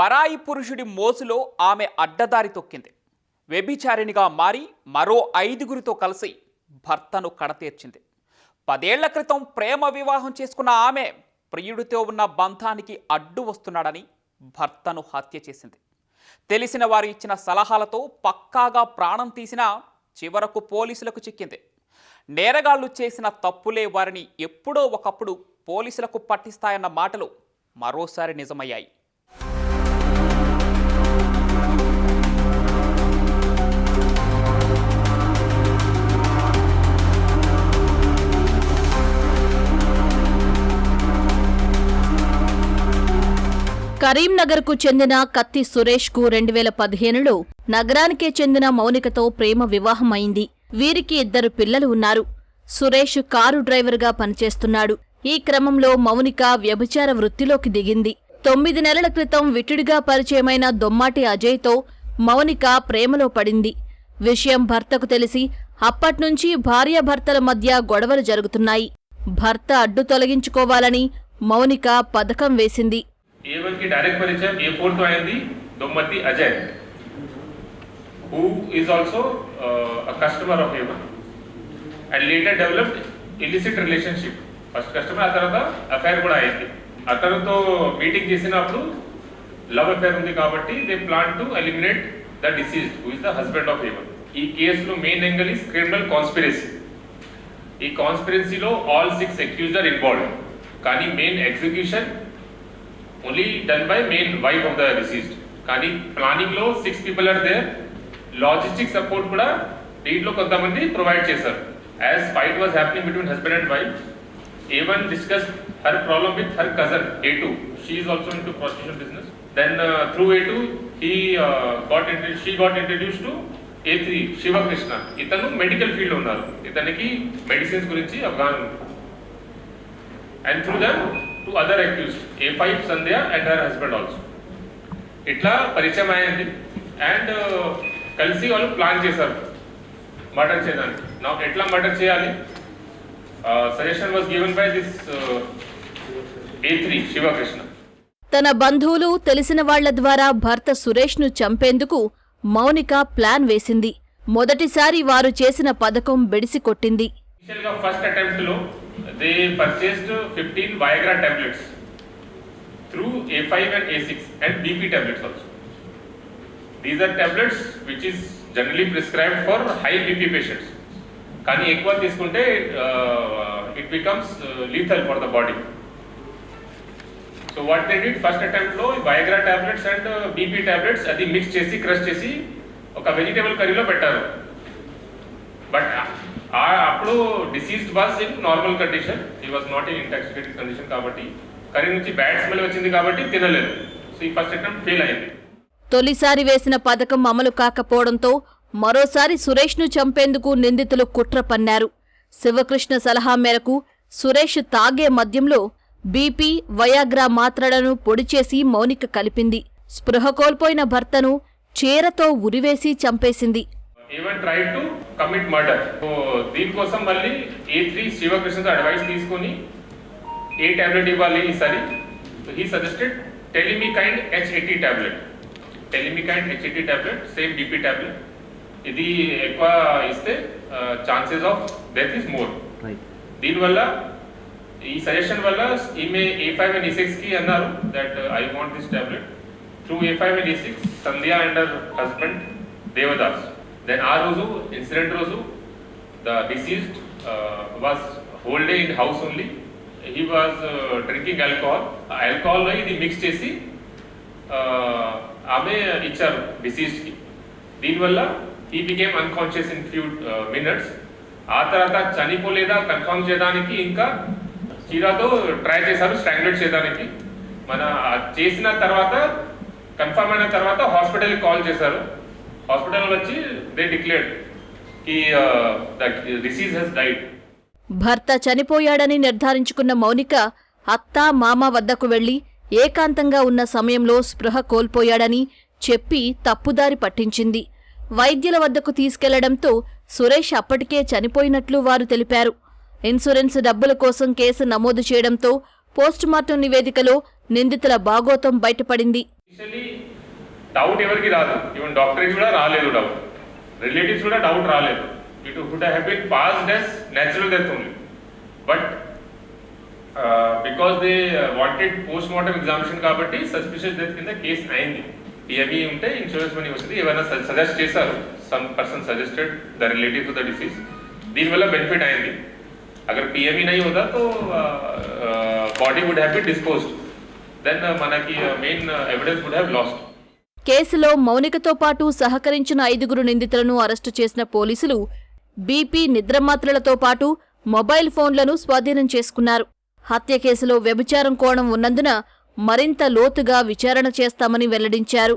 పరాయి పురుషుడి మోసులో ఆమె అడ్డదారి తొక్కింది. వ్యభిచారిణిగా మారి మరో ఐదుగురితో కలిసి భర్తను కడతీర్చింది. పదేళ్ళ క్రితం ప్రేమ వివాహం చేసుకున్న ఆమె ప్రియుడితో ఉన్న బంధానికి అడ్డు వస్తున్నాడని భర్తను హత్య చేసింది. తెలిసిన వారు ఇచ్చిన సలహాలతో పక్కాగా ప్రాణం తీసినా చివరకు పోలీసులకు చిక్కింది. నేరగాళ్ళు చేసిన తప్పులే వారిని ఎప్పుడో ఒకప్పుడు పోలీసులకు పట్టిస్తాయన్న మాటలు మరోసారి నిజమయ్యాయి. కరీంనగర్కు చెందిన కత్తి సురేష్కు రెండు వేల పదిహేనులో నగరానికే చెందిన మౌనికతో ప్రేమ వివాహమైంది. వీరికి ఇద్దరు పిల్లలు ఉన్నారు. సురేష్ కారు డ్రైవర్గా పనిచేస్తున్నాడు. ఈ క్రమంలో మౌనిక వ్యభిచార వృత్తిలోకి దిగింది. తొమ్మిది నెలల క్రితం విటుడిగా పరిచయమైన దొమ్మాటి అజయ్తో మౌనిక ప్రేమలో పడింది. విషయం భర్తకు తెలిసి అప్పట్నుంచి భార్యాభర్తల మధ్య గొడవలు జరుగుతున్నాయి. భర్త అడ్డు తొలగించుకోవాలని మౌనిక పథకం వేసింది. ఏ వన్కి డైరెక్ట్ పరిచయం ఏ ఫోర్తో అయింది Dommati Ajay. Who is also a customer of A one and later developed illicit relationship first customer ఆ తర్వాత అఫైర్ కూడా అయింది. అతనితో మీటింగ్ చేసినప్పుడు లవ్ అఫైర్ ఉంది కాబట్టి they plan to eliminate the deceased who is the husband of A one ఈ కేసులో main angle is criminal conspiracy ఈ కాన్స్పిరసీలో all six accused are involve కానీ main execution only done by main wife of the deceased కానీ ప్లానింగ్లో six people are there logistic support కూడా దీంట్లో కొంతమంది provide చేశారు as fight was happening between husband and wife A one discuss her problem with her cousin A two she also in to prostitution business then through A two he got she got introduce to A three Sivakrishna ఇతను medical field ఉన్నారు. ఇతనికి medicines గురించి అవగాహన and through them to other accused A five Sandhya and her husband also ఇట్లా పరిచయం అయింది. And కలిసి వాళ్ళు ప్లాన్ చేశారు మర్డర్ చేయడానికి. నా ఎట్లా మర్డర్ చేయాలి? Suggestion was given by this A three Sivakrishna తన బంధువులు తెలిసిన వాళ్ళ ద్వారా భర్త సురేష్ను చంపేందుకు మౌనిక ప్లాన్ వేసింది. మొదటిసారి వారు చేసిన పథకం బెడిసి కొట్టింది. ఫస్ట్ అటెంప్ట్లో they purchased fifteen Viagra tablets through A five and A six tablets also. Tablets are tablets which tablets generally prescribed for high BP high కానీ ఎక్కువ తీసుకుంటే it becomes lethal for the body so what they did first అటెంప్ట్లో Viagra tablets and BP tablets అది mix చేసి crush చేసి ఒక vegetable కర్రీలో పెట్టారు. But అప్పుడు deceased was in normal condition he was not in intoxicated condition కాబట్టి curry నుంచి bad smell వచ్చింది కాబట్టి తినలేదు. సో ఈ ఫస్ట్ అటెంప్ట్ ఫెయిల్ అయింది. తొలిసారి వేసిన పథకం అమలు కాకపోవడంతో మరోసారి సురేష్ను చంపేందుకు నిందితులు కుట్ర పన్నారు. శివకృష్ణ సలహా మేరకు సురేష్ తాగే మద్యంలో బీపీ వయాగ్రా మాత్రలను పొడిచేసి మౌనిక కలిపింది. స్పృహ కోల్పోయిన భర్తను చీరతో ఉరివేసి చంపేసింది. Even try to commit murder so దీనికోసం మళ్ళీ ఏ త్రీ శివకృష్ణతో అడ్వైస్ తీసుకొని ఏ టాబ్లెట్ ఇవ్వాలి ఈసారి. So he suggested Telmikind H eighty tablet Telmikind H eighty tablet same BP tablet ఇది ఎక్కువ ఇస్తే chances of death is more దీనివల్ల ఈ సజెషన్ వల్ల ఈమె ఏ ఫైవ్ అండ్ ఈ సిక్స్కి అన్నారు that I want this tablet through A five and A six Sandhya and her husband Devadas then ఆ రోజు ఇన్సిడెంట్ రోజు the deceased was whole day in house only he was drinking alcohol ఆ ఆల్కహాల్లో ఇది mix చేసి uh, ఆమె ఇచ్చారు డిసీజ్కి దీనివల్ల he became unconscious in few minutes ఆ తర్వాత చనిపోలేదా కన్ఫర్మ్ చేయడానికి ఇంకా చీరాతో ట్రై చేశారు స్ట్రాంగ్యులేట్ చేయడానికి. మన చేసిన తర్వాత కన్ఫర్మ్ అయిన తర్వాత హాస్పిటల్ కాల్ చేశారు. హాస్పిటల్ వచ్చి they declared he the deceased he's died భర్త చనిపోయాడని నిర్ధారించుకున్న మౌనిక అత్త మామ వద్దకు వెళ్ళి ఏకాంతంగా ఉన్న సమయంలో స్పృహ కోల్పోయాడని చెప్పి తప్పుదారి పట్టించింది. వైద్యుల వద్దకు తీసుకెళ్ళడంతో సురేష్ అప్పటికే చనిపోయినట్లు వారు తెలిపారు. ఇన్సూరెన్స్ డబ్బుల కోసం కేసు నమోదు చేయడంతో పోస్టుమార్టం నివేదికలో నిందితుల బాగోతం బయటపడింది. డౌట్ ఎవరికి రాదు. ఈవెన్ డాక్టర్కి కూడా రాలేదు డౌట్ రిలేటివ్స్ కూడా డౌట్ రాలేదు. It would happen pass this natural death only but because they wanted post mortem examination కాబట్టి సస్పిషియస్ డెత్ కింద కేసు అయింది. ఇవి ఉంటే ఇన్సూరెన్స్ మనీ వచ్చింది ఏమైనా సజెస్ట్ చేశారు? Some person suggested the relative the deceased దీనివల్ల బెనిఫిట్ అయింది. అగర్ పిఎంఈ నై హోదా body would have be disposed then మనకి main evidence would have lost కేసులో మౌనికతో పాటు సహకరించిన ఐదుగురు నిందితులను అరెస్టు చేసిన పోలీసులు బీపీ నిద్రమాత్రలతో పాటు మొబైల్ ఫోన్లను స్వాధీనం చేసుకున్నారు. హత్య కేసులో వ్యభిచారం కోణం ఉన్నందున మరింత లోతుగా విచారణ చేస్తామని వెల్లడించారు.